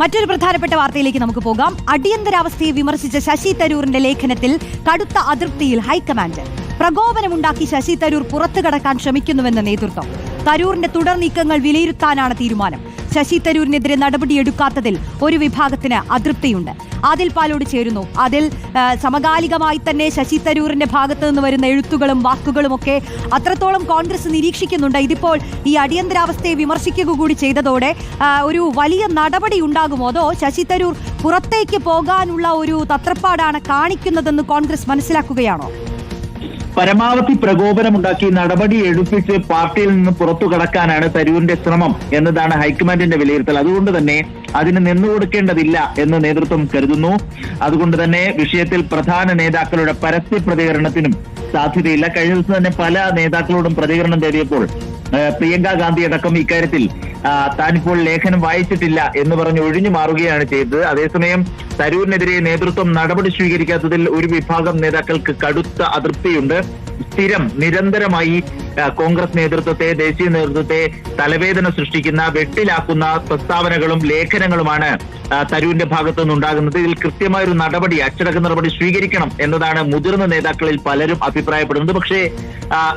മറ്റൊരു പ്രധാനപ്പെട്ട വാർത്തയിലേക്ക് നമുക്ക് പോകാം. അടിയന്തരാവസ്ഥയെ വിമർശിച്ച ശശി തരൂറിന്റെ ലേഖനത്തിൽ കടുത്ത അതൃപ്തിയിൽ ഹൈക്കമാൻഡ്. പ്രകോപനമുണ്ടാക്കി ശശി തരൂർ പുറത്തു കടക്കാൻ ശ്രമിക്കുന്നുവെന്ന നേതൃത്വം. തരൂറിന്റെ തുടർ നീക്കങ്ങൾ വിലയിരുത്താനാണ് തീരുമാനം. ശശി തരൂരിനെതിരെ നടപടിയെടുക്കാത്തതിൽ ഒരു വിഭാഗത്തിന് അതൃപ്തിയുണ്ട്. അതിൽ പാലോട് ചേരുന്നു. അതിൽ സമകാലികമായി തന്നെ ശശി തരൂരിന്റെ ഭാഗത്ത് നിന്ന് വരുന്ന എഴുത്തുകളും വാക്കുകളും ഒക്കെ അത്രത്തോളം കോൺഗ്രസ് നിരീക്ഷിക്കുന്നുണ്ട്. ഇതിപ്പോൾ ഈ അടിയന്തരാവസ്ഥയെ വിമർശിക്കുക കൂടി ചെയ്തതോടെ ഒരു വലിയ നടപടി ഉണ്ടാകുമോ? അതോ ശശി തരൂർ പുറത്തേക്ക് പോകാനുള്ള ഒരു തത്രപ്പാടാണ് കാണിക്കുന്നതെന്ന് കോൺഗ്രസ് മനസ്സിലാക്കുകയാണോ? പരമാവധി പ്രകോപനമുണ്ടാക്കി നടപടി എടുപ്പിച്ച് പാർട്ടിയിൽ നിന്ന് പുറത്തു കടക്കാനാണ് തരൂരിന്റെ ശ്രമം എന്നതാണ് ഹൈക്കമാൻഡിന്റെ വിലയിരുത്തൽ. അതുകൊണ്ട് തന്നെ അതിന് നിന്നുകൊടുക്കേണ്ടതില്ല എന്ന് നേതൃത്വം കരുതുന്നു. അതുകൊണ്ട് തന്നെ വിഷയത്തിൽ പ്രധാന നേതാക്കളുടെ പരസ്യ പ്രതികരണത്തിനും സാധ്യതയില്ല. കഴിഞ്ഞ ദിവസം തന്നെ പല നേതാക്കളോടും പ്രതികരണം തേടിയപ്പോൾ പ്രിയങ്ക ഗാന്ധി അടക്കം ഇക്കാര്യത്തിൽ താനിപ്പോൾ ലേഖനം വായിച്ചിട്ടില്ല എന്ന് പറഞ്ഞ് ഒഴിഞ്ഞു മാറുകയാണ് ചെയ്തത്. അതേസമയം തരൂരിനെതിരെ നേതൃത്വം നടപടി സ്വീകരിക്കാത്തതിൽ ഒരു വിഭാഗം നേതാക്കൾക്ക് കടുത്ത അതൃപ്തിയുണ്ട്. സ്ഥിരം നിരന്തരമായി കോൺഗ്രസ് നേതൃത്വത്തെ ദേശീയ നേതൃത്വത്തെ തലവേദന സൃഷ്ടിക്കുന്ന വെട്ടിലാക്കുന്ന പ്രസ്താവനകളും ലേഖനങ്ങളുമാണ് തരൂരിന്റെ ഭാഗത്തു നിന്നുണ്ടാകുന്നത് ഇതിൽ കൃത്യമായ ഒരു നടപടി അച്ചടക്ക നടപടി സ്വീകരിക്കണം എന്നതാണ് മുതിർന്ന നേതാക്കളിൽ പലരും അഭിപ്രായപ്പെടുന്നത്. പക്ഷേ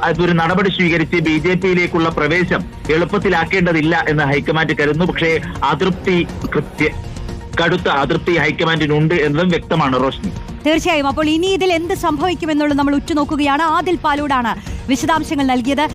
അതൊരു നടപടി സ്വീകരിച്ച് ബി ജെ പിയിലേക്കുള്ള പ്രവേശം എളുപ്പത്തിലാക്കേണ്ടതില്ല എന്ന് ഹൈക്കമാൻഡ് കരുതുന്നു. പക്ഷേ അതൃപ്തി കൃത്യ കടുത്ത അതൃപ്തി ഹൈക്കമാൻഡിനുണ്ട് എന്നതും വ്യക്തമാണ് റോഷ്നി. തീർച്ചയായും അപ്പോൾ ഇനി ഇതിൽ എന്ത് സംഭവിക്കുമെന്നുള്ളത് നമ്മൾ ഉറ്റുനോക്കുകയാണ്. ആദിൽ പാലൂടാണ് വിശദാംശങ്ങൾ നൽകിയത്.